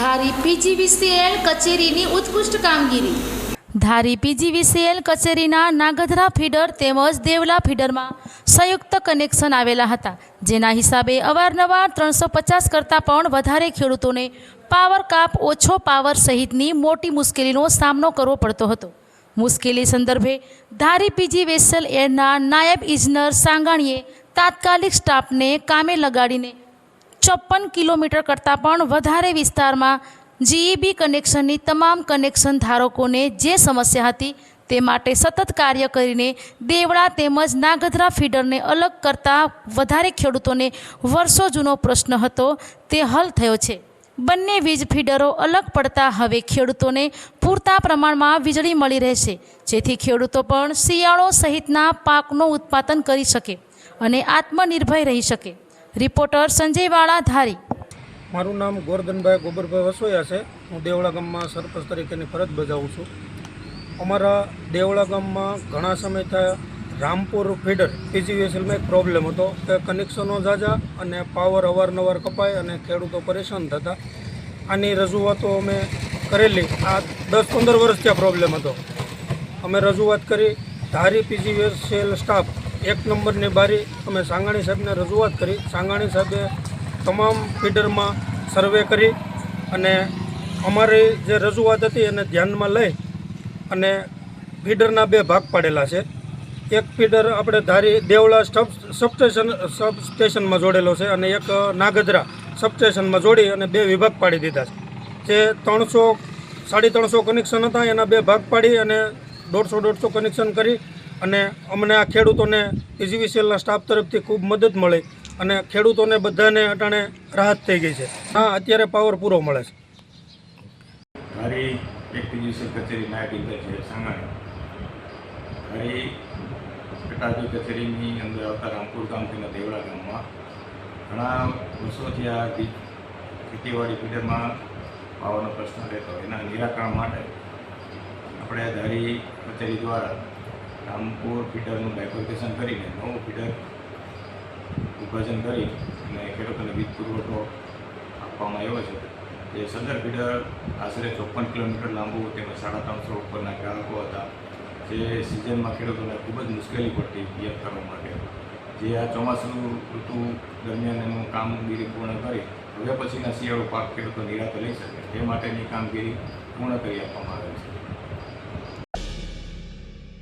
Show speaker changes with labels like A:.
A: ધારી PGVCL કચેરીની ઉત્કૃષ્ટ કામગીરી. ધારી પીજીવીસીએલ કચેરીના નાગધરા ફીડર તેમજ દેવલા ફીડરમાં સંયુક્ત કનેક્શન આવેલા હતા, જેના હિસાબે અવારનવાર ત્રણસો પચાસ કરતાં પણ વધારે ખેડૂતોને પાવર કાપ ઓછો પાવર સહિતની મોટી મુશ્કેલીનો સામનો કરવો પડતો હતો. મુશ્કેલી સંદર્ભે ધારી પીજી વેસલ એરના નાયબ ઇજનર સાંગાણીએ તાત્કાલિક સ્ટાફને કામે લગાડીને ચોપ્પન કિલોમીટર કરતાં પણ વધારે વિસ્તારમાં જીઈબી કનેક્શનની તમામ કનેક્શન ધારકોને જે સમસ્યા હતી તે માટે સતત કાર્ય કરીને દેવડા તેમજ નાગધરા ફીડરને અલગ કરતા વધારે ખેડૂતોને વર્ષો જૂનો પ્રશ્ન હતો તે હલ થયો છે. બંને વીજ ફીડરો અલગ પડતા હવે ખેડૂતોને પૂરતા પ્રમાણમાં વીજળી મળી રહેશે, જેથી ખેડૂતો પણ શિયાળો સહિતના પાકનું ઉત્પાદન કરી શકે અને આત્મનિર્ભર રહી શકે. રિપોર્ટર સંજય વાળા ધારી
B: મારું નામ ગોરધનભાઈ ગોબરભાઈ વસોયા છે. હું દેવળા ગામમાં સરપંચ તરીકેની ફરજ બજાવું છું. અમારા દેવળા ગામમાં ઘણા સમય થયા રામપુર ફીડર પીજીવીએસએલમાં એક પ્રોબ્લેમ હતો કે કનેક્શનો ઝાઝા અને પાવર અવારનવાર કપાય અને ખેડૂતો પરેશાન થતા. આની રજૂઆતો અમે કરેલી. આ દસ પંદર વર્ષથી આ પ્રોબ્લેમ હતો. અમે રજૂઆત કરી. ધારી પીજીવીએસએલ સ્ટાફ એક નંબરની બારી અમે સાંગાણી સાહેબને રજૂઆત કરી. સાંગાણી સાહેબે તમામ ફીડરમાં સર્વે કરી અને અમારી જે રજૂઆત હતી એને ધ્યાનમાં લઈ અને ફીડરના બે ભાગ પાડેલા છે. એક ફીડર આપણે ધારી દેવળા સ્ટબ સબસ્ટેશન સબસ્ટેશનમાં જોડેલો છે અને એક નાગદરા સબસ્ટેશનમાં જોડી અને બે વિભાગ પાડી દીધા છે. જે ત્રણસો સાડી ત્રણસો કનેક્શન હતા એના બે ભાગ પાડી અને દોઢસો દોઢસો કનેક્શન કરી અને અમને આ ખેડૂતોને ઇઝીવીસીએલના સ્ટાફ તરફથી ખૂબ મદદ મળી અને ખેડૂતોને બધાને અટાણે રાહત થઈ ગઈ છે. હા, અત્યારે પાવર પૂરો મળે છે.
C: મારી એક પીજીસી કચેરી નાયબ છે, સાંગાણી. મારી પેટાજી કચેરીની અંદર આવતા રામપુર ગામથી દેવડા ગામમાં ઘણા વર્ષોથી આ ખેતીવાડી ફીડરમાં પાવરનો પ્રશ્ન રહેતો એના નિરાકરણ માટે આપણે ધારી કચેરી દ્વારા રામપુર ફીડરનું ડાયફોર્કેશન કરીને, નવું ફીડર વિભાજન કરી અને ખેડૂતોને વીજ પુરવઠો આપવામાં આવ્યો છે. જે સદર ફીડર આશરે ચોપન કિલોમીટર લાંબુ તેમજ સાડા ત્રણસો ઉપરના ગ્રાહકો હતા. જે સિઝનમાં ખેડૂતોને ખૂબ જ મુશ્કેલી પડતી પિયત કરવા માટે. જે આ ચોમાસું ઋતુ દરમિયાન એનું કામગીરી પૂર્ણ કરી, હવે પછીના શિયાળો પાક ખેડૂતો નિરાતે લઈ શકે. તે માટેની કામગીરી પૂર્ણ કરી આપવામાં આવે છે.